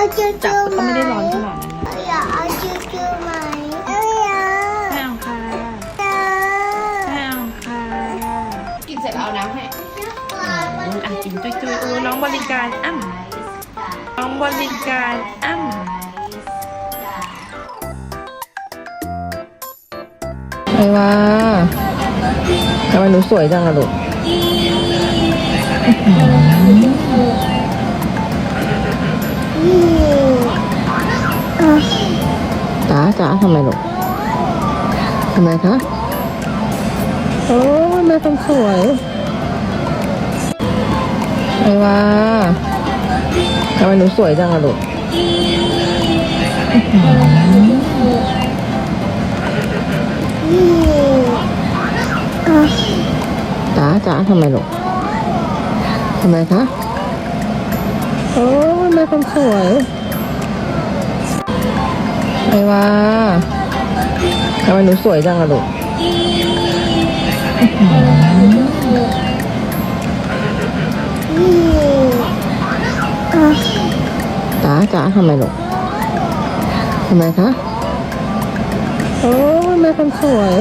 เอาจูจัจูบก็ไหมไม่ได้ร้อนขนาดนั้นนะอยากเอาจูจูไหมเอาอยากไม่เอาค่ะอยากไม่เอาค่ะกินเสร็จแล้วเอาน้ำให้อืมอะกินจุยจุยๆโอ้น้องบริการอ้ำน้องบริการอ้ำไอว่าทำไมหนูสวยจังอะลูก จ๋าจ๋าทำไมลูกทำไมคะโอ้ยแม่คนสวยไอว่าทำไมหนูสวยจังอะลูกจ๋าจ๋าทำไมลูกทำไมคะโอ้ยแม่คนสวย ไอว่าทำไมหนูสวยจังอะลูกจ๋าจ๋าทำไมลูกทำไมคะ โอ้ยแม่คนสวย